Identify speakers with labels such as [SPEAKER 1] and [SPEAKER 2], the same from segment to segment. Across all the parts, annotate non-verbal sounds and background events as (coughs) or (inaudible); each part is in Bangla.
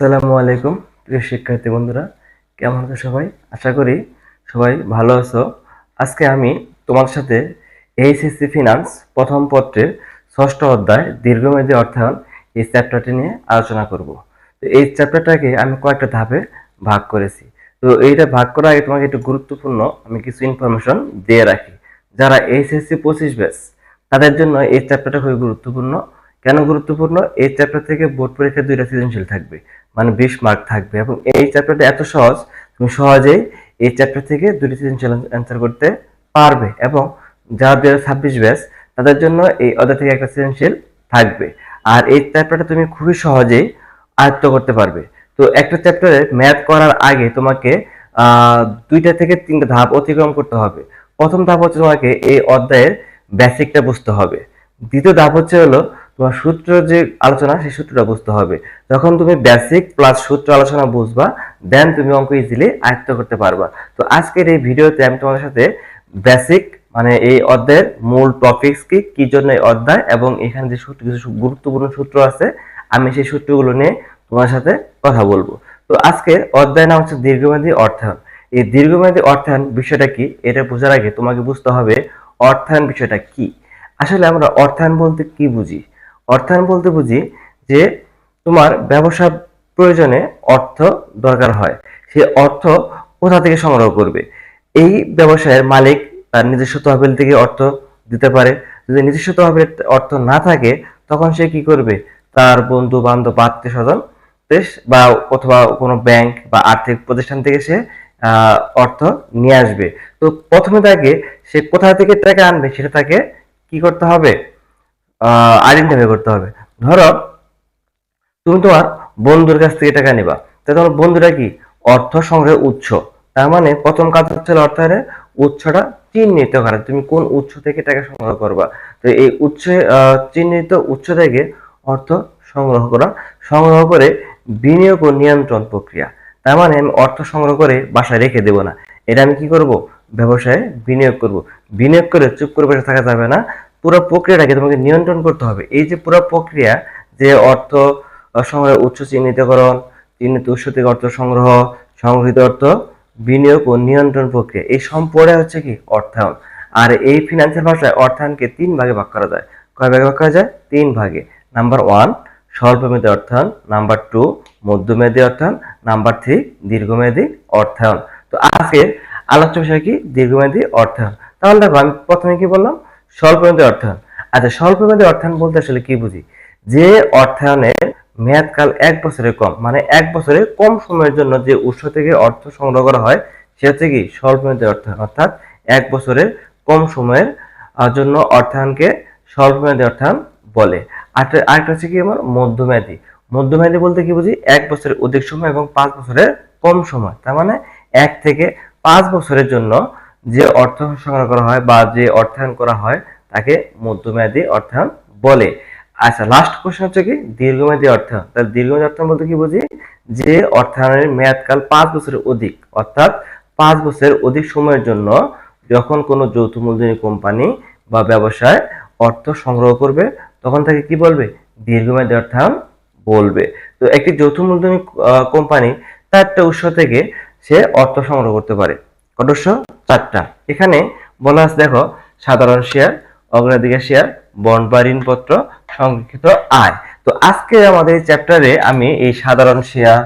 [SPEAKER 1] আসসালামু আলাইকুম, প্রিয় শিক্ষার্থী বন্ধুরা, কেমন আছো সবাই? আশা করি সবাই ভালো আছো। আজকে আমি তোমার সাথে এইচএসসি ফিনান্স প্রথম পত্রের ষষ্ঠ অধ্যায় দীর্ঘমেয়াদী অর্থায়ন এই চ্যাপ্টারটি নিয়ে আলোচনা করব। তো এই চ্যাপ্টারটাকে আমি কয়েকটা ধাপে ভাগ করেছি। তো এইটা ভাগ করার আগে তোমাকে একটু গুরুত্বপূর্ণ আমি কিছু ইনফরমেশন দিয়ে রাখি। যারা এইচএসসি পঁচিশ ব্যাচ তাদের জন্য এই চ্যাপ্টারটা খুবই গুরুত্বপূর্ণ। কেন গুরুত্বপূর্ণ? এই চ্যাপ্টার থেকে বোর্ড পরীক্ষা দুইটা সৃজনশীল থাকবে। মানে বিশ মার্ক থাকবে এবং এই চ্যাপ্টারটা এত সহজ, তুমি সহজেই এই চ্যাপ্টার থেকে দুটি সৃজনশীল অ্যান্সার করতে পারবে এবং যারা দুই হাজার ছাব্বিশ ব্যাচ তাদের জন্য এই অধ্যায় থেকে একটা সৃজনশীল থাকবে। আর এই চ্যাপ্টারটা তুমি খুবই সহজেই আয়ত্ত করতে পারবে। তো একটা চ্যাপ্টারে ম্যাথ করার আগে তোমাকে দুইটা থেকে তিনটা ধাপ অতিক্রম করতে হবে। প্রথম ধাপ হচ্ছে তোমাকে এই অধ্যায়ের বেসিকটা বুঝতে হবে। দ্বিতীয় ধাপ হচ্ছে হলো তোমার সূত্র যে আলোচনা, সেই সূত্রটা বুঝতে হবে। যখন তুমি বেসিক প্লাস সূত্র আলোচনা বুঝবা দেন তুমি অঙ্ক ইজিলি আয়ত্ত করতে পারবা। তো আজকের এই ভিডিওতে আমি তোমাদের সাথে বেসিক মানে এই অধ্যায়ের মূল টপিকস কি কি জন্য এই অধ্যায়, এবং এখানে যে সূত্র, কিছু গুরুত্বপূর্ণ সূত্র আছে, আমি সেই সূত্রগুলো নিয়ে তোমার সাথে কথা বলব। তো আজকে অধ্যায় নাম হচ্ছে দীর্ঘমেয়াদী অর্থায়ন। এই দীর্ঘমেয়াদী অর্থায়ন বিষয়টা কি, এটা বোঝার আগে তোমাকে বুঝতে হবে অর্থায়ন বিষয়টা কি। আসলে আমরা অর্থায়ন বলতে কি বুঝি? অর্থায়ন বলতে বুঝি যে তোমার ব্যবসা প্রয়োজনে অর্থ দরকার হয়। সে অর্থ কোথা থেকে সংগ্রহ করবে? এই ব্যবসায়ের মালিক তার নিজস্ব তহবিল থেকে অর্থ দিতে পারে। যদি নিজস্ব তহবিল অর্থ না থাকে, তখন সে কি করবে? তার বন্ধু বান্ধব আত্মীয় স্বজন বা অথবা কোনো ব্যাংক বা আর্থিক প্রতিষ্ঠান থেকে সে অর্থ নিয়ে আসবে। তো প্রথমে তাকে সে কোথা থেকে টাকা আনবে, সেটা তাকে কি করতে হবে? আইডেন্টিফাই করতে হবে। ধরো, তুমি তোমার বন্ধুর কাছ থেকে টাকা নিবা। তো তোমার বন্ধুরা কি? অর্থ সংগ্রহের উৎস। তার মানে প্রথম কাজ হচ্ছে অর্থায়নের উৎসটা চিহ্নিত করা। তুমি কোন উৎস থেকে টাকা সংগ্রহ করবা? তো এই উৎসে চিহ্নিত উৎস থেকে অর্থ সংগ্রহ করা। সংগ্রহ করে বিনিয়োগ ও নিয়ন্ত্রণ প্রক্রিয়া। তার মানে আমি অর্থ সংগ্রহ করে বাসায় রেখে দেব না। এটা আমি কি করব? ব্যবসায় বিনিয়োগ করব। বিনিয়োগ করে চুপ করে বসে থাকা যাবে না। পুরো প্রক্রিয়াটাকে তোমাকে নিয়ন্ত্রণ করতে হবে। এই যে পুরো প্রক্রিয়া যে অর্থ আহ, সংগ্রহের উৎস চিহ্নিতকরণ চিহ্নিত উৎস থেকে অর্থ সংগ্রহ সংগৃহীত অর্থ বিনিয়োগ ও নিয়ন্ত্রণ প্রক্রিয়া এই সম্পর্কে হচ্ছে কি? অর্থায়ন। আর এই ফিনান্সিয়াল ভাষায় অর্থায়নকে তিন ভাগে ভাগ করা যায়। কয় ভাগে ভাগ করা যায়? তিন ভাগে। নাম্বার ওয়ান স্বল্পমেয়াদী অর্থায়ন। নাম্বার টু মধ্যমেয়াদী অর্থায়ন। নাম্বার থ্রি দীর্ঘমেয়াদী অর্থায়ন। তো আজকে আলোচ্য বিষয় কি? দীর্ঘমেয়াদী অর্থায়ন। তাহলে দেখো আমি প্রথমে কি বললাম? স্বল্পমেয়াদী অর্থায়ন। আচ্ছা স্বল্পমেয়াদী অর্থায়ন বলতে আসলে কি বুঝি? যে অর্থায়নের মেয়াদকাল এক বছরের কম মানে এক বছরের কম সময়ের জন্য যে উৎস থেকে অর্থ সংগ্রহ করা হয় সেটা হচ্ছে কি স্বল্পমেয়াদী অর্থায়ন, অর্থাৎ এক বছরের কম সময়ের জন্য অর্থায়নকে স্বল্পমেয়াদী অর্থায়ন বলে। আর আরেকটা হচ্ছে কি আমার মধ্যমেয়াদী। মধ্যমেয়াদী বলতে কি বুঝি? এক বছরের অধিক সময় এবং পাঁচ বছরের কম সময়। তার মানে এক থেকে পাঁচ বছরের জন্য যে অর্থ সংগ্রহ করা হয় বা যে অর্থায়ন করা হয়, তাকে মধ্যমেয়াদী অর্থায়ন বলে। আচ্ছা লাস্ট কোশ্চেন হচ্ছে কি? দীর্ঘমেয়াদী অর্থায়ন। তাহলে দীর্ঘমেয়াদী অর্থায়ন বলতে কি বুঝি? যে অর্থায়নের মেয়াদকাল পাঁচ বছরের অধিক, অর্থাৎ পাঁচ বছরের অধিক সময়ের জন্য যখন কোনো যৌথ মূলধনী কোম্পানি বা ব্যবসায় অর্থ সংগ্রহ করবে, তখন তাকে কি বলবে? দীর্ঘমেয়াদী অর্থায়ন বলবে। তো একটি যৌথ মূলধনী কোম্পানি তার একটা উৎস থেকে সে অর্থ সংগ্রহ করতে পারে। কত উৎস চারটা। এখানে বলা আছে দেখো, সাধারণ শেয়ার অগ্রাধিকার শেয়ার বন্ড বা ঋণপত্র, সংরক্ষিত আয়। তো আজকে আমাদের এই চ্যাপ্টারে আমি এই সাধারণ শেয়ার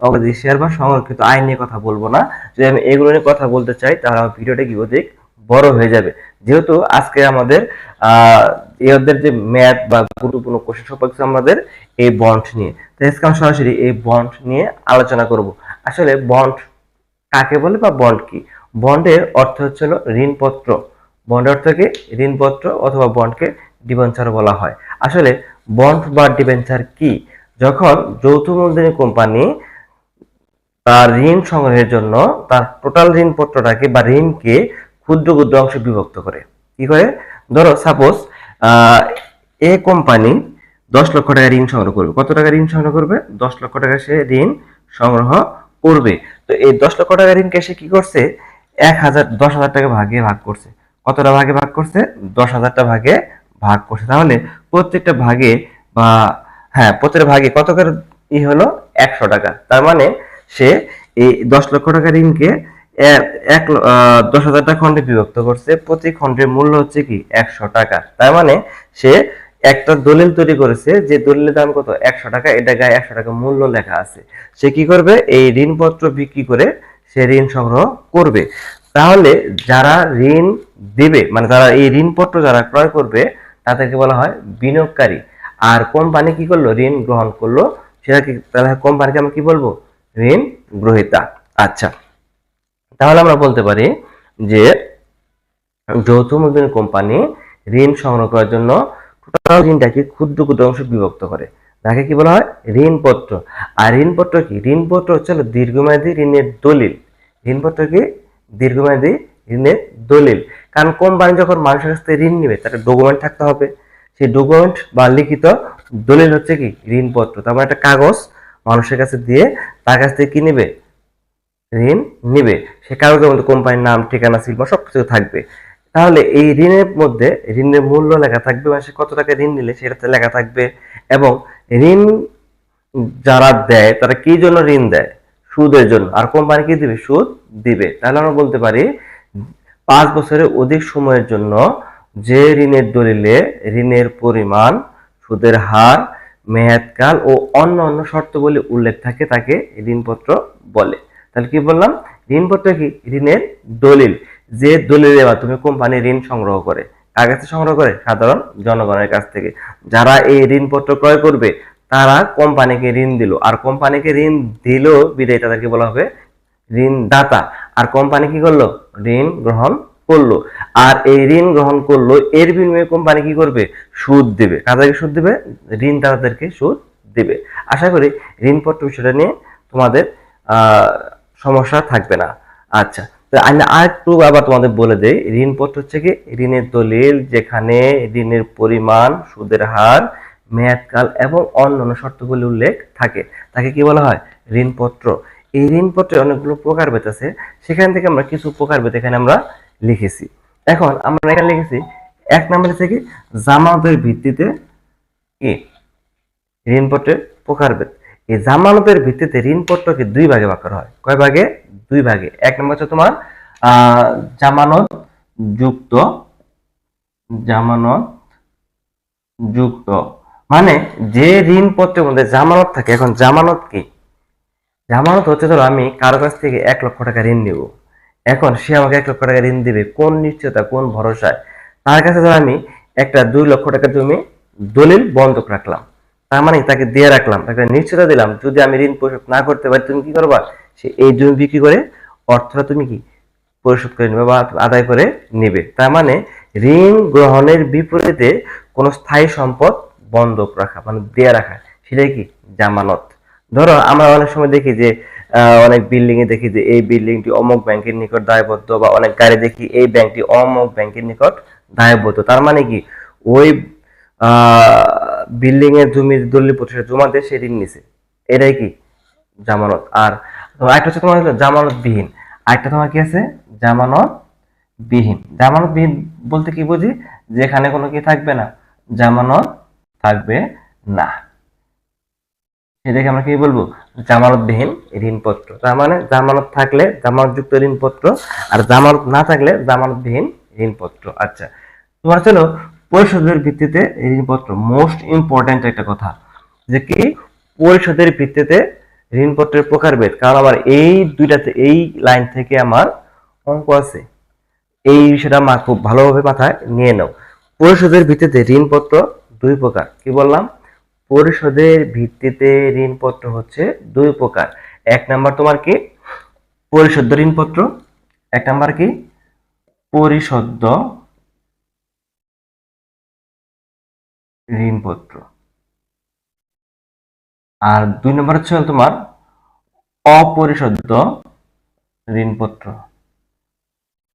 [SPEAKER 1] অগ্রাধিকার শেয়ার বা সংরক্ষিত আয় নিয়ে কথা বলব না। যদি আমি এগুলো নিয়ে কথা বলতে চাই, তাহলে আমার ভিডিওটা কি অধিক বড় হয়ে যাবে। যেহেতু আজকে আমাদের, আহ অধ্যায়ের যে ম্যাথ বা গুরুত্বপূর্ণ কোশ্চেন কিছু আমাদের এই বন্ড নিয়ে। তো আজকে আমি সরাসরি এই বন্ড নিয়ে আলোচনা করব। আসলে বন্ড কাকে বলে বা বন্ড কি? বন্ডের অর্থ হচ্ছে হলো ঋণপত্র। বন্ডের অর্থকে ঋণপত্র অথবা বন্ডকে ডিবেঞ্চার বলা হয়। আসলে বন্ড বা ডিবেঞ্চার কি? যখন যৌথ মূলধনী কোম্পানি তার ঋণ সংগ্রহের জন্য তার টোটাল ঋণপত্রটাকে বা ঋণকে ক্ষুদ্র ক্ষুদ্র অংশে বিভক্ত করে। কি করে? ধরো সাপোজ এ কোম্পানি দশ লক্ষ টাকা ঋণ সংগ্রহ করবে। কত টাকা ঋণ সংগ্রহ করবে? দশ লক্ষ টাকা সে ঋণ সংগ্রহ করবে। তো এই দশ লক্ষ টাকা ঋণকে সে কি করছে? এক হাজার, দশ হাজার টাকা ভাগে ভাগ করছে। কতটা ভাগে ভাগ করছে? দশ হাজারটা ভাগে ভাগ করছে। তাহলে প্রত্যেকটা ভাগে বা হ্যাঁ প্রত্যেকটা ভাগে কত করে ই হলো? একশো টাকা। তার মানে সে এই দশ লক্ষ টাকা ঋণকে এক দশ হাজারটা খন্ডে বিভক্ত করছে। প্রতি খন্ডের মূল্য হচ্ছে কি? একশো টাকা। তার মানে সে একটা দলিল তৈরি করেছে যে দলিলের দাম কত? একশো টাকা। এটা গায়ে একশো টাকা মূল্য লেখা আছে। সে কি করবে? এই ঋণপত্র বিক্রি করে সে ঋণ সংগ্রহ করবে। তাহলে যারা ঋণ দেবে মানে যারা এই ঋণপত্র যারা ক্রয় করবে, তাদেরকে বলা হয় বিনিয়োগকারী। আর কোম্পানি কি করল? ঋণ গ্রহণ করল। সেটা কি তাহলে কোম্পানিকে আমরা কি বলব? ঋণ গ্রহীতা। আচ্ছা। তাহলে আমরা বলতে পারি যে যৌথ মূলধনী কোম্পানি ঋণ সংগ্রহ করার জন্য ঋণটাকে ক্ষুদ্র ক্ষুদ্র অংশ বিভক্ত করে। তাকে কি বলা হয়? ঋণপত্র। আর ঋণপত্র কি? ঋণপত্র হচ্ছে দীর্ঘমেয়াদী ঋণের দলিল। ঋণপত্র কি? দীর্ঘমেয়াদী ঋণের দলিল। কারণ কোম্পানি যখন মানুষের কাছ থেকে ঋণ নেবে, তার ডকুমেন্ট থাকতে হবে। সেই ডকুমেন্ট বা লিখিত দলিল হচ্ছে কি? ঋণপত্র। তার মানে একটা কাগজ মানুষের কাছে দিয়ে তার কাছ থেকে কি নেবে? ঋণ নিবে। সে কাগজের মধ্যে কোম্পানির নাম, ঠিকানা, শিল্প সব কিছু থাকবে। তাহলে এই ঋণের মধ্যে ঋণের মূল্য লেখা থাকবে মানে সে কত টাকা ঋণ নিলে সেটাতে লেখা থাকবে। এবং ঋণ যারা দেয়, তারা কি জন্য ঋণ দেয়? সুদের জন্য। আর কোম্পানি কি দিবে? সুদ দিবে। তাহলে আমরা বলতে পারি, পাঁচ বছরের অধিক সময়ের জন্য যে ঋণের দলিলে ঋণের পরিমাণ, সুদের হার, মেয়াদকাল ও অন্য অন্য শর্তাবলী উল্লেখ থাকে, তাকে ঋণপত্র বলে। তাহলে কি বললাম? ঋণপত্র কি? ঋণের দলিল। যে দলিলের মাধ্যমে কোম্পানি ঋণ সংগ্রহ করে। কাছে সংগ্রহ করে সাধারণ জনগণের কাছ থেকে। যারা এই ঋণপত্র ক্রয় করবে, তারা কোম্পানিকে ঋণ দিল। আর কোম্পানিকে ঋণ দিল বিদায় তাদেরকে বলা হবে ঋণদাতা। আর কোম্পানি কি করল? ঋণ গ্রহণ করল। আর এই ঋণ গ্রহণ করল, এর বিনিময়ে কোম্পানি কি করবে? সুদ দেবে। কাদেরকে সুদ দেবে? ঋণদাতাদেরকে সুদ দেবে। আশা করি ঋণপত্র বিষয়টা নিয়ে তোমাদের সমস্যা থাকবে না। আচ্ছা। আমি আরেকটু আবার তোমাদের বলে দেই ঋণপত্র হচ্ছে কি? ঋণের দলিল যেখানে ঋণের পরিমাণ, সুদের হার, মেয়াদকাল এবং অন্যান্য শর্তগুলি উল্লেখ থাকে। তাকে কি বলা হয়? ঋণপত্র। এই ঋণপত্রে অনেকগুলো প্রকারভেদ আছে। সেখান থেকে আমরা কিছু প্রকারভেদ এখানে আমরা লিখেছি। এখন আমরা এখানে লিখেছি, এক নম্বরে থেকে জামানতের ভিত্তিতে কি? ঋণপত্রের প্রকারভেদ এই জামানতের ভিত্তিতে ঋণপত্রকে দুই ভাগে ভাগ করা হয়। কয় ভাগে? দুই ভাগে। এক নম্বর হচ্ছে তোমার জামানত যুক্ত জামানত যুক্ত। মানে যে ঋণপত্রের মধ্যে জামানত থাকে, এখন জামানত কি? জামানত হচ্ছে ধরো আমি কারও কাছ থেকে এক লক্ষ টাকা ঋণ নিব। এখন সে আমাকে এক লক্ষ টাকা ঋণ দিবে কোন নিশ্চয়তা, কোন ভরসায়? তার কাছে ধরো আমি একটা দুই লক্ষ টাকা জমি দলিল বন্ধক রাখলাম। তার মানে তাকে দিয়ে রাখলাম, তাকে নিশ্চয়তা দিলাম। যদি আমি ঋণ পরিশোধ না করতে পারি, তুমি কি করবা? সে এই জমি বিক্রি করে? অর্থটা তুমি কি পরিশোধ করে নেবে বা আদায় করে নেবে। তার মানে ঋণ গ্রহণের বিপরীতে কোনো স্থায়ী সম্পদ বন্ধক রাখা মানে দিয়ে রাখা, সেটাই কি? জামানত। ধরো আমরা অনেক সময় দেখি যে অনেক বিল্ডিং এ দেখি যে এই বিল্ডিংটি অমুক ব্যাংকের নিকট দায়বদ্ধ বা অনেক গাড়ি দেখি এই ব্যাংকটি অমুক ব্যাংকের নিকট দায়বদ্ধ। তার মানে কি? ওই বিল্ডিং এর জমির দলিল প্রতিষ্ঠা জমা দিয়ে সে ঋণ নিছে। এটাই কি? জামানত। আর একটা হচ্ছে তোমার হলো জামানত বিহীন আরেকটা তোমার কি আছে? জামানত বিহীন জামানত বলতে কি বুঝি? যেখানে কোনো কি থাকবে না। জামানত থাকবে না। সেটাকে আমরা কি বলব? জামানতবিহীন ঋণপত্র। তার মানে জামানত থাকলে জামানতযুক্ত ঋণপত্র আর জামানত না থাকলে জামানতবিহীন ঋণপত্র। আচ্ছা তোমার চলো পরিশোধের ভিত্তিতে ঋণপত্র। মোস্ট ইম্পর্ট্যান্ট একটা কথা। যে কি? পরিশোধের ভিত্তিতে ঋণপত্রের প্রকারভেদ, কারণ আমার এই দুইটাতে, এই লাইন থেকে আমার অঙ্ক আছে। এই বিষয়টা মা খুব ভালোভাবে মাথায় নিয়ে নাও। পরিশোধের ভিত্তিতে ঋণপত্র দুই প্রকার। কি বললাম? পরিশোধের ভিত্তিতে ঋণপত্র হচ্ছে দুই প্রকার। এক নাম্বার তোমার কি? পরিশোধ্য ঋণপত্র। এক নাম্বার কি? পরিশোধ্য ঋণপত্র। আর দুই নম্বর হচ্ছে তোমার অপরিশোধ্য ঋণপত্র।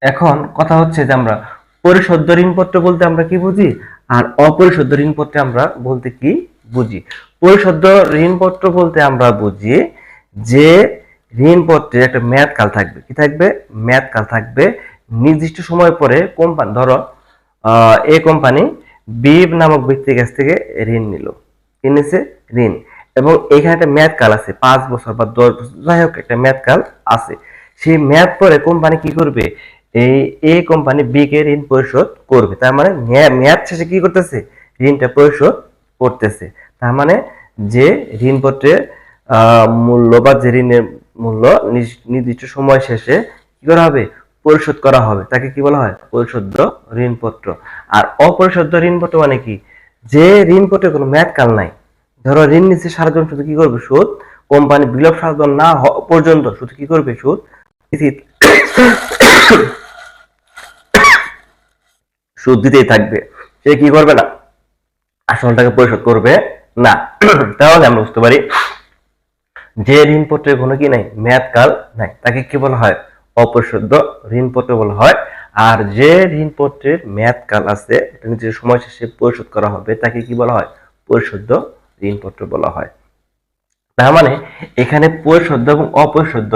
[SPEAKER 1] এখন কথা হচ্ছে যে আমরা পরিশোধ্য ঋণপত্র বলতে আমরা কি বুঝি? আর অপরিশোধ্য ঋণপত্রে আমরা বলতে কি বুঝি? পরিশোধ্য ঋণপত্র বলতে আমরা বুঝি যে ঋণপত্রের একটা মেয়াদকাল থাকবে। কি থাকবে? মেয়াদকাল থাকবে নির্দিষ্ট সময় পরে কোম্পানি ধরো এই কোম্পানি বি নামক ব্যক্তির কাছ থেকে ঋণ নিল। কিনেছে ঋণ। এবং এখানে একটা মেয়াদ কাল আছে, পাঁচ বছর বা দশ বছর, যাই হোক, একটা মেয়াদ কাল আছে। সেই মেয়াদ পরে কোম্পানি কি করবে? এই এ কোম্পানি বি কে ঋণ পরিশোধ করবে। তার মানে মেয়া- মেয়াদ শেষে কি করতেছে? ঋণটা পরিশোধ করতেছে। তার মানে যে ঋণপত্রের মূল্য বা যে ঋণের মূল্য নির্দিষ্ট সময় শেষে কি করা হবে? পরিশোধ করা হবে। তাকে কি বলা হয়? পরিশোধ্য ঋণপত্র। আর অপরিশোধ্য ঋণপত্র মানে কি? যে ঋণপত্রের কোনো মেয়াদ কাল নাই ধরো ঋণ নিচ্ছে সারাজন, শুধু কি করবে সুদ? কোম্পানি বিলোপ সাধন না পর্যন্ত শুধু কি করবে সুদ? (coughs) সুদ দিতেই থাকবে। সে কি করবে না? আসলটাকে পরিশোধ করবে না। (coughs) তাহলে আমরা বুঝতে পারি যে ঋণপত্রের কোনো কি নাই, মেয়াদকাল নাই। তাকে কি বলা হয়? অপরিশোধ্য ঋণপত্র বলা হয়। আর যে ঋণপত্রের মেয়াদকাল আছে সময় শেষে পরিশোধ করা হবে, তাকে কি বলা হয়? পরিশোধ্য ঋণপত্র বলা হয়। তার মানে এখানে পরিশোধ্য এবং অপরিশোধ্য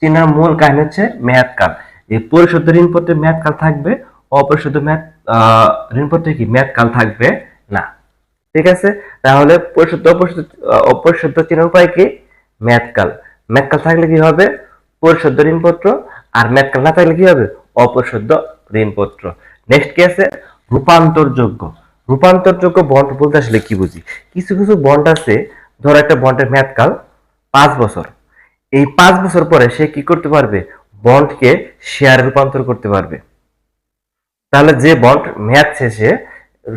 [SPEAKER 1] চেনার মূল কাহিনী হচ্ছে মেয়াদকাল। এই পরিশোধ্য ঋণপত্রের মেয়াদকাল থাকবে অপরিশোধ্য মেয়াদ ঋণপত্রে কি মেয়াদকাল থাকবে? না। ঠিক আছে? তাহলে পরিশুদ্ধ অপরিশুদ্ধ অপরিশুদ্ধ চিনার উপায় কি? মেয়াদকাল। মেয়াদকাল থাকলে কি হবে? পরিশুদ্ধ ঋণপত্র। আর মেয়াদকাল না থাকলে কি হবে? অপরিশুদ্ধ ঋণপত্র। নেক্সট কি আছে? রূপান্তরযোগ্য। রূপান্তরযোগ্য বন্ড বলতে আসলে কি বুঝি? কিছু কিছু বন্ড আছে, ধরো একটা বন্ডের মেয়াদকাল পাঁচ বছর। এই পাঁচ বছর পরে সে কি করতে পারবে? বন্ডকে শেয়ারে রূপান্তর করতে পারবে। তাহলে যে বন্ড মেয়াদ শেষে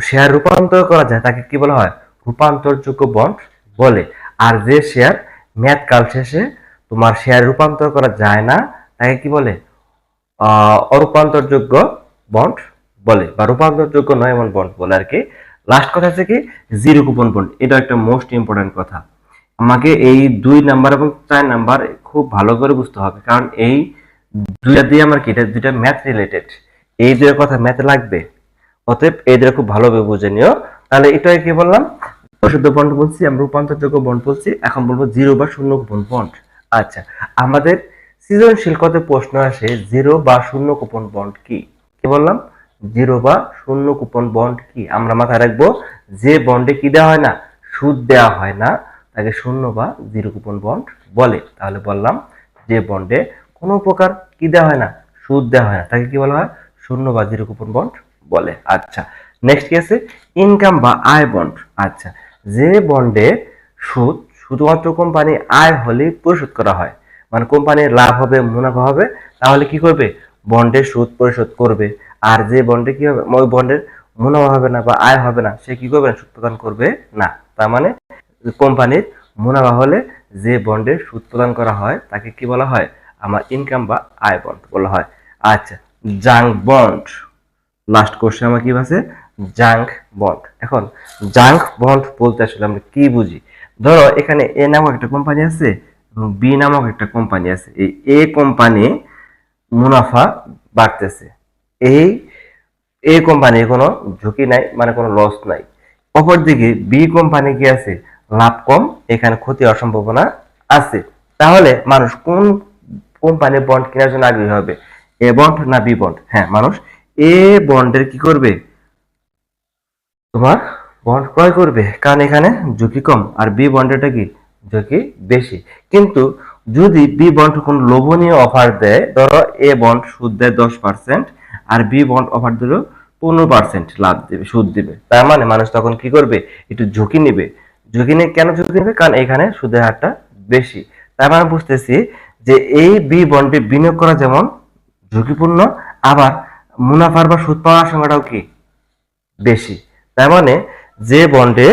[SPEAKER 1] শেয়ার রূপান্তর করা যায়, তাকে কি বলা হয়? রূপান্তরযোগ্য বন্ড বলে। আর যে শেয়ার মেয়াদ কাল শেষে তোমার শেয়ার রূপান্তর করা যায় না, তাকে কি বলে? অরূপান্তরযোগ্য বন্ড বলে বা রূপান্তরযোগ্য নয় এমন বন্ড বলে আর কি। লাস্ট কথা হচ্ছে কি জিরো কুপন বন্ড এটা একটা মোস্ট ইম্পর্টেন্ট কথা। আমাকে এই দুই নাম্বার এবং চার নাম্বার খুব ভালো করে বুঝতে হবে, কারণ এই দুইটা দিয়ে আমার কি, এটা দুইটা ম্যাথ রিলেটেড এই দুইটা কথা ম্যাথে লাগবে, অতএব এই দুটো খুব ভালোভাবে বুঝে নিও। তাহলে এটাই কি বললাম? পরিশুদ্ধ বন্ড বলছি, আমরা রূপান্তরযোগ্য বন্ড বলছি, এখন বলব জিরো বা শূন্য কুপন বন্ড আচ্ছা আমাদের সৃজনশীল কত প্রশ্ন আসে জিরো বা শূন্য কুপন বন্ড কি? কি বললাম? জিরো বা শূন্য কুপন বন্ড কি? আমরা মাথায় রাখব, যে বন্ডে কি দেওয়া হয় না? সুদ দেওয়া হয় না। তাকে শূন্য বা জিরো কুপন বন্ড বলে। তাহলে বললাম, যে বন্ডে কোনো প্রকার কি দেওয়া হয় না? সুদ দেওয়া হয় না। তাকে কি বলা হয়? শূন্য বা জিরো কুপন বন্ড বলে। আচ্ছা নেক্সট কি আছে? ইনকাম বা আয় বন্ড আচ্ছা যে বন্ডে সুদ, শুধুমাত্র কোম্পানি আয় হলে পরিশোধ করা হয়। মানে কোম্পানির লাভ হবে, মুনাফা হবে, তাহলে কি করবে? বন্ডের সুদ পরিশোধ করবে। আর যে বন্ডে কি হবে? ওই বন্ডের মুনাফা হবে না বা আয় হবে না, সে কি করবে? না সুদ প্রদান করবে না। তার মানে কোম্পানির মুনাফা হলে যে বন্ডের সুদ প্রদান করা হয়, তাকে কি বলা হয়? আমার ইনকাম বা আয় বন্ড বলা হয়। আচ্ছা জাঙ্ক বন্ড লাস্ট কোশ্চেন আমার কি আছে? জাঙ্ক বন্ড এখন জাঙ্ক বন্ড বলতে আসলে আমরা কি বুঝি? ধরো, এখানে এ নামক একটা কোম্পানি আছে বি নামক একটা কোম্পানি আছে। এই এ কোম্পানি মুনাফা বাড়তেছে। এই এ কোম্পানির কোনো ঝুঁকি নাই মানে কোনো লস নাই। অপরদিকে বি কোম্পানি কি আছে? লাভ কম, এখানে ক্ষতি হওয়ার সম্ভাবনা আছে। তাহলে মানুষ কোন কোম্পানির বন্ড কেনার জন্য আগ্রহী হবে? এ বন্ড না বি বন্ড হ্যাঁ মানুষ এ বন্ডের কি করবে? তোমার বন্ড ক্রয় করবে, কারণ এখানে ঝুঁকি কম। আর বি বন্ডেরটা কি? ঝুঁকি বেশি। কিন্তু যদি বি বন্ড কোনো লোভনীয় অফার দেয়, ধরো এ বন্ড সুদ দেয় দশ পার্সেন্ট আর বি বন্ড অফার দিল পনেরো পার্সেন্ট লাভ দেবে, সুদ দিবে। তার মানে মানুষ তখন কি করবে? একটু ঝুঁকি নেবে। ঝুঁকি নিয়ে কেন ঝুঁকি নেবে? কারণ এখানে সুদের হারটা বেশি। তার মানে বুঝতেছি যে এই বি বন্ডে বিনিয়োগ করা যেমন ঝুঁকিপূর্ণ, আবার মুনাফার বা সুদ পাওয়ার সংখ্যাটাও কি? বেশি। তার মানে যে বন্ডে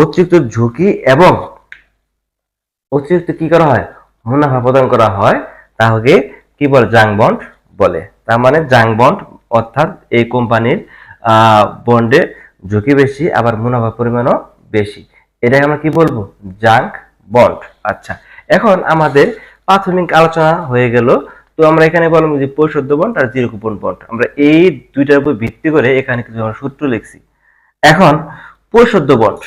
[SPEAKER 1] অতিরিক্ত ঝুঁকি এবং অতিরিক্ত কি করা হয়? মুনাফা প্রদান করা হয় তাহলে কি বলে? জাং বন্ড বলে। তার মানে জাং বন্ড অর্থাৎ এই কোম্পানির বন্ডে ঝুঁকি বেশি, আবার মুনাফা পরিমাণও বেশি। এটাই আমরা কি বলব? জাঙ্ক বন্ড আচ্ছা এখন আমাদের প্রাথমিক আলোচনা হয়ে গেল। তো আমরা এখানে বললাম যে পরিশুদ্ধ বন্ড আর জিরো কুপন বন্ড আমরা এই দুইটার উপর ভিত্তি করে এখানে কিছু আমরা সূত্র লিখছি। এখন পরিশুদ্ধ বন্ড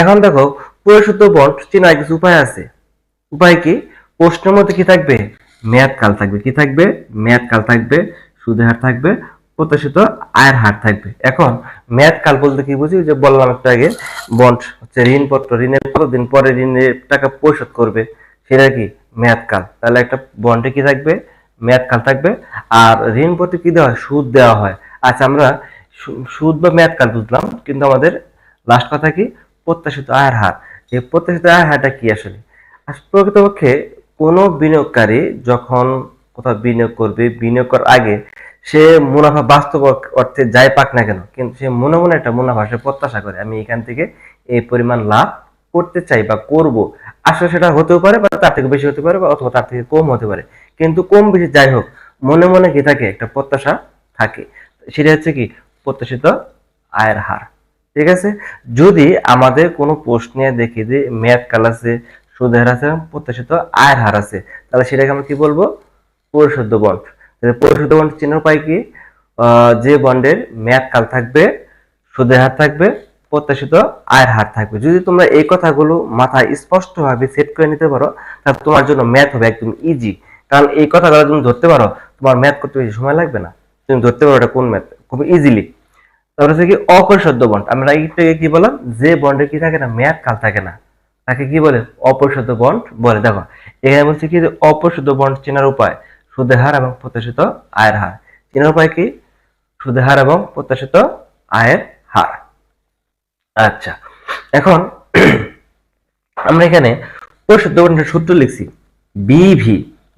[SPEAKER 1] এখন দেখো, পরিশুদ্ধ বন্ড চেনার কিছু উপায় আছে। উপায় কি? প্রশ্নের মধ্যে কি থাকবে? মেয়াদ কাল থাকবে। কি থাকবে? মেয়াদ কাল থাকবে, সুদের হার থাকবে প্রত্যাশিত আয়ের হার থাকবে। এখন মেয়াদ কাল বলতে কি বুঝি? যে বললাম একটু আগে বন্ড হচ্ছে ঋণপত্র, ঋণের কতদিন পরে ঋণের টাকা পরিশোধ করবে? সেটা কি? মেয়াদ কাল। তাহলে একটা বন্ডে কি থাকবে? মেয়াদ কাল থাকবে। আর ঋণ প্রতি কি দেওয়া হয়? সুদ দেওয়া হয়। আচ্ছা আমরা সুদ বা মেয়াদ কাল বুঝলাম, কিন্তু আমাদের লাস্ট কথা কি? প্রত্যাশিত আয়ের হার। এই প্রত্যাশিত আয়ের হারটা কি আসলে? আস- প্রকৃতপক্ষে কোনো বিনিয়োগকারী যখন কোথাও বিনিয়োগ করবে, বিনিয়োগ করার আগে সে মুনাফা বাস্তব অর্থে যাই পাক না কেন, কিন্তু সে মনে মনে একটা মুনাফা, সে প্রত্যাশা করে, আমি এখান থেকে এই পরিমাণ লাভ করতে চাই বা করব। আসলে সেটা হতেও পারে বা তার থেকে বেশি হতে পারে বা অথবা তার থেকে কম হতে পারে, কিন্তু কম বেশি যাই হোক, মনে মনে কি থাকে, একটা প্রত্যাশা থাকে। সেটা হচ্ছে কি, প্রত্যাশিত আয়ের হার, ঠিক আছে? যদি আমাদের কোনো প্রশ্নে দেখি যে মেয়াদ কাল আছে, সুদের হার আছে প্রত্যাশিত আয়ের হার আছে, তাহলে সেটাকে আমরা কি বলব? পরিশুদ্ধ বন্ড। তাহলে পরিশুদ্ধ বন্ড চিহ্ন পাই কি? যে বন্ডের মেয়াদ কাল থাকবে, সুদের হার থাকবে, প্রত্যাশিত আয়ের হার থাকবে। যদি তোমরা এই কথাগুলো মাথায় স্পষ্টভাবে সেট করে নিতে পারো, তাহলে তোমার জন্য ম্যাথ হবে একদম ইজি কারণ এই কথাগুলো তুমি ধরতে পারো, তোমার ম্যাথ করতে বেশি সময় লাগবে না। তুমি ধরতে পারো এটা কোন ম্যাথ খুব ইজিলি তারপরে হচ্ছে কি অপরিশুদ্ধ বন্ড। আমরা এইটাকে কি বললাম? যে বন্ডে কি থাকে না, মেয়াদ কাল থাকে না, তাকে কি বলে? অপরিশুদ্ধ বন্ড বলে। দেখো, এখানে বলছে কি যে অপরিশুদ্ধ বন্ড চেনার উপায়। সুদের হার এবং প্রত্যাশিত আয়ের হার। চেনার উপায় কি? সুদের হার এবং প্রত্যাশিত আয়ের হার। আচ্ছা এখন (clears throat) আমরা এখানে পরিশুদ্ধ বন্ডের সূত্র লিখছি। বিভি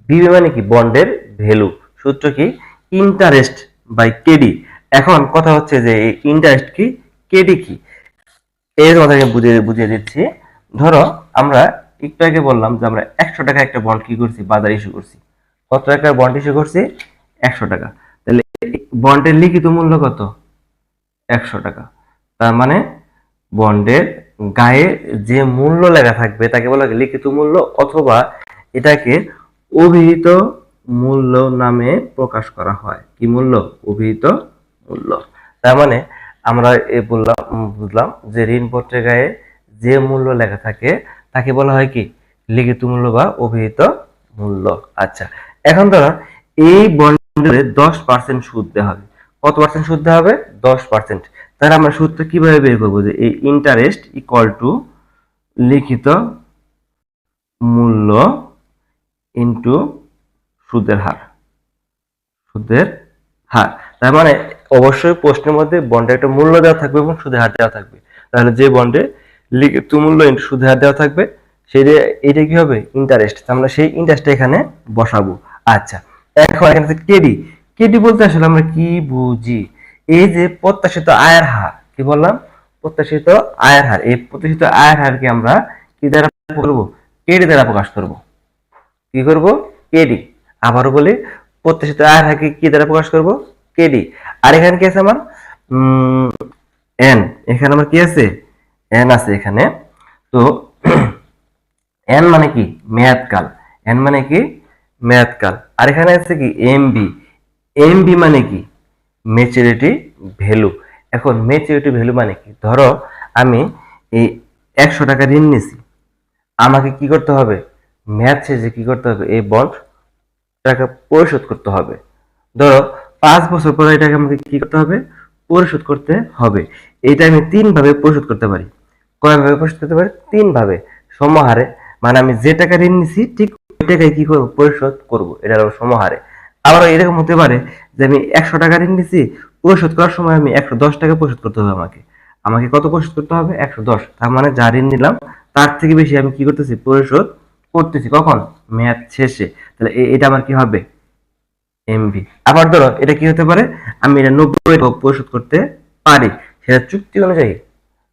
[SPEAKER 1] বিভি মানে কি? বন্ডের ভ্যালু। সূত্র কি? Interest by KD. এখন কথা হচ্ছে যে ইন্টারেস্ট কি? কেডি কি? এর কথাকে বুঝিয়ে বুঝিয়ে দিচ্ছি। ধরো আমরা একটু আগে বললাম যে আমরা একশো টাকা একটা বন্ড কি করছি? বাজার ইস্যু করছি। কত টাকার বন্ড ইস্যু করছি? একশো টাকা। তাহলে বন্ডের লিখিত মূল্য কত? একশো টাকা। তার মানে বন্ডের গায়ে যে মূল্য লেখা থাকবে, তাকে বলা হয় লিখিত মূল্য অথবা এটাকে অভিহিত মূল্য নামে প্রকাশ করা হয়। কি মূল্য? অভিহিত মূল্য। তার মানে আমরা এ বললাম বুঝলাম যে ঋণপত্রের গায়ে যে মূল্য লেখা থাকে, তাকে বলা হয় কি? লিখিত মূল্য বা অভিহিত মূল্য। আচ্ছা এখন ধরো, এই বন্ডে দশ পার্সেন্ট সুদ দেওয়া হবে। কত পার্সেন্ট সুদ দেওয়া হবে? দশ পার্সেন্ট তাহলে আমরা সুদটা কীভাবে বের করব? যে এই ইন্টারেস্ট ইকুয়াল টু লিখিত মূল্য ইন্টু সুদের হার। সুদের হার। তার মানে অবশ্যই প্রশ্নের মধ্যে বন্ডে একটা মূল্য দেওয়া থাকবে এবং সুদের হার দেওয়া থাকবে। তাহলে যে বন্ডে লিখিত মূল্য ইন্টু সুদের হার দেওয়া থাকবে, সেটা এটা কি হবে? ইন্টারেস্ট আমরা সেই ইন্টারেস্টটা এখানে বসাবো। আচ্ছা এখন এখানে আছে কেডি। কেডি বলতে আসলে আমরা কি বুঝি? এই যে প্রত্যাশিত আয়ের হার, কি বললাম? প্রত্যাশিত আয়ের হার। এই প্রত্যাশিত আয়ের হারকে আমরা কি দ্বারা করব? কেডি দ্বারা প্রকাশ করব। কি করব? কেডি। আবারও বলি, প্রত্যাশিত আয়ের হারকে কি দ্বারা প্রকাশ করব? কেডি। আর এখানে কি আছে আমার? এন। এখানে আমার কি আছে? এন আছে এখানে। তো, (clears throat) এন মানে কি? মেয়াদকাল। এন মানে কি? মেয়াদকাল আর এখানে আছে কি? এমবি এমবি মানে কি? মেচুরিটি ভ্যালু এখন মেচুরিটি ভ্যালু মানে কি? ধরো আমি এই একশো টাকা ঋণ নিছি। আমাকে কি করতে হবে? মেয়াদ শেষে কি করতে হবে? এই বন্ড টাকা পরিশোধ করতে হবে। ধরো পাঁচ বছর পরে এটাকে আমাকে কি করতে হবে? পরিশোধ করতে হবে। এটা আমি তিন ভাবে পরিশোধ করতে পারি। কয়ভাবে পরিশোধ করতে পারি? তিন ভাবে সমহারে। মানে আমি যে টাকা ঋণ নিছি, ঠিক টাকায় কি করব? পরিশোধ করব। এটা হলো সমহারে। আবার এরকম হতে পারে যে আমি একশো টাকা ঋণ নিছি, পরিশোধ করার সময় আমি একশো দশ টাকা পরিশোধ করতে হবে আমাকে। আমাকে কত পরিশোধ করতে হবে? একশো দশ। তার মানে যা ঋণ নিলাম, তার থেকে বেশি আমি কি করতেছি? পরিশোধ করতেছি। কখন? মেয়াদ শেষে। তাহলে এটা আমার কি হবে? এমভি আবার ধরো, এটা কি হতে পারে? আমি এটা নব্বই পরিশোধ করতে পারি। সেটা চুক্তি অনুযায়ী।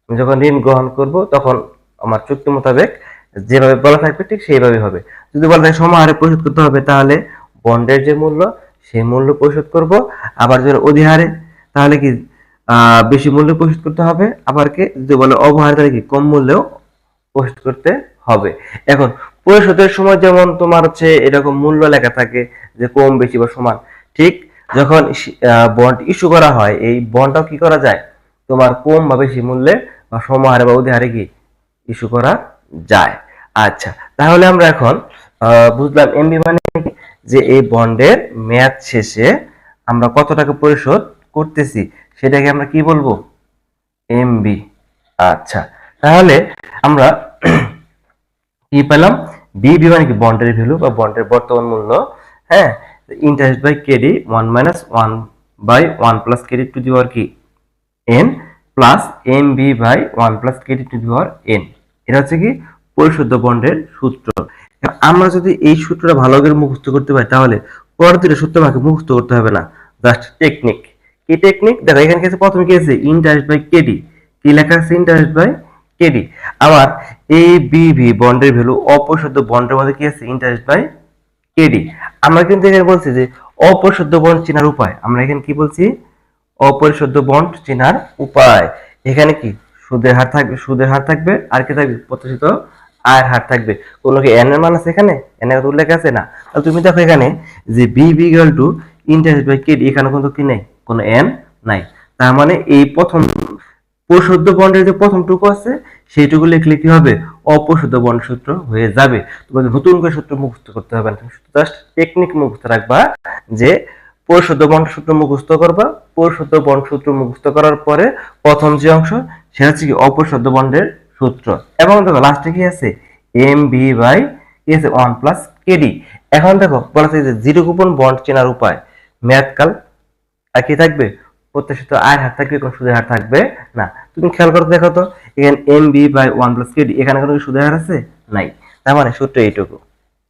[SPEAKER 1] আমি যখন ঋণ গ্রহণ করব, তখন আমার চুক্তি মোতাবেক যেভাবে বলা থাকবে ঠিক সেইভাবে হবে। যদি বলা থাকে সমাহারে পরিশোধ করতে হবে, তাহলে বন্ডের যে মূল্য, সেই মূল্য পরিশোধ করব। আবার যদি অধিহারে তাহলে কি বেশি মূল্য পরিশোধ করতে হবে। আবার কি, যদি বলে অবহারে তাহলে কি, কম মূল্যেও পরিশোধ করতে হবে। এখন, পরিশোধের সময় যেমন তোমার হচ্ছে এরকম মূল্য লেখা থাকে যে কম, বেশি বা সমান, ঠিক যখন বন্ড ইস্যু করা হয়, এই বন্ডটাও কি করা যায়? তোমার কম বা বেশি মূল্যে বা সমহারে বা অধিহারে কি ইস্যু করা যায়। আচ্ছা তাহলে আমরা এখন বুঝলাম এমবি মানে? যে এই বন্ডের মেয়াদ শেষে আমরা কত টাকা পরিশোধ করতেছি, সেটাকে আমরা কি বলব? এমবি আচ্ছা তাহলে আমরা (clears throat) কি পেলাম? বিবি মানে কি? বন্ডের ভ্যালু বা বন্ডের বর্তমান মূল্য। হ্যাঁ interest by KD one minus one by one plus KD to the power কি? N plus M B by one plus KD to the power n এটা হচ্ছে কি পরিশুদ্ধ বন্ডের সূত্র। আমরা যদি এই সূত্রটা ভালো করে মুখস্থ করতে পারি, তাহলে পরবর্তীতে সূত্র আমাকে মুখস্থ করতে হবে না। জাস্ট টেকনিক কি টেকনিক দেখো, এখানে কি আছে প্রথমে কি আছে? ইন্টারেস্ট বাই কেডি কি লেখা আছে? ইন্টারেস্ট বাই কেডি আবার এ বি ভি বন্ডের ভ্যালু অপরিশুদ্ধ বন্ডের মধ্যে কি আছে? ইন্টারেস্ট বাই কেডি আমরা কিন্তু এখানে বলছি যে অপরিশুদ্ধ বন্ড চেনার উপায়। আমরা এখানে কি বলছি? অপরিশুদ্ধ বন্ড চেনার উপায়। এখানে কি? সুদের হার থাকবে, সুদের হার থাকবে, আর কি থাকবে? প্রত্যাশিত আয়ের হার থাকবে। কোনো কি এন এর মান আছে এখানে? এন এর উল্লেখ আছে না। তাহলে তুমি দেখো এখানে যে B B equal to interest by KD এখানে কিন্তু কি নেই? কোনো এন নাই। তার মানে এই প্রথম পরিশুদ্ধ বন্ডের যে প্রথম টুকু আছে, সেইটুকু লিখলে কি হবে? অপরিশুদ্ধ বন্ড সূত্র হয়ে যাবে। তোমাকে নতুন করে সূত্র মুখস্থ করতে হবে না। তুমি জাস্ট টেকনিক মুখস্থ রাখবা যে পরিশুদ্ধ বন্ড সূত্র মুখস্থ করবা। পরিশুদ্ধ বন্ড সূত্র মুখস্থ করার পরে প্রথম যে অংশ সেটা হচ্ছে কি অপরিশুদ্ধ বন্ডের সূত্র। এবং দেখো লাস্টে কি আছে? এম বি বাই কি আছে? ওয়ান প্লাস কেডি এখন দেখো, বলা যে জিরো কুপন বন্ড চেনার উপায়। মেয়াদকাল আর কি থাকবে? প্রত্যাশিত আয়ের হার থাকবে, কোনো সুদের হার থাকবে না। তুমি খেয়াল করে, দেখো তো, এখানে M B by one plus KD এখানে কোনো সুদের হার আছে? নাই। তার মানে সূত্র এইটুকু।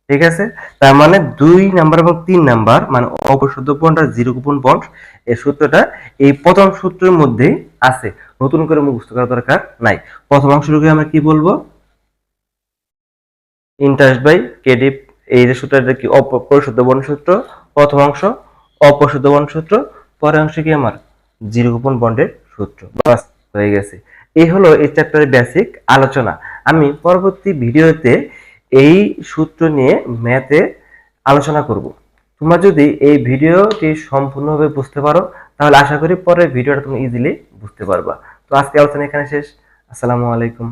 [SPEAKER 1] ঠিক আছে? তার মানে দুই নাম্বার এবং তিন নাম্বার মানে অপরিশুদ্ধ বন্ড আর জিরো কুপন বন্ড, এই সূত্রটা এই প্রথম সূত্রের মধ্যেই আছে। নতুন করে মুখস্থ করার দরকার নাই। প্রথম অংশটুকু আমরা কি বলব? ইন্টারেস্ট বাই কেডি এই যে সূত্রটা কি? অপরিশুদ্ধ বন্ড সূত্র। প্রথম অংশ অপরিশুদ্ধ বন্ড সূত্র। পরের অংশ কি আমার? জিরো কুপন বন্ডের সূত্র। বাস, হয়ে গেছে। এই হলো এই চ্যাপ্টারের বেসিক আলোচনা। আমি পরবর্তী ভিডিওতে এই সূত্র নিয়ে ম্যাথে আলোচনা করব। তোমরা যদি এই ভিডিওটি সম্পূর্ণভাবে বুঝতে পারো, তাহলে আশা করি পরের ভিডিওটা তুমি ইজিলি বুঝতে পারবা। তো আজকে আলোচনা এখানে শেষ। আসসালামু আলাইকুম।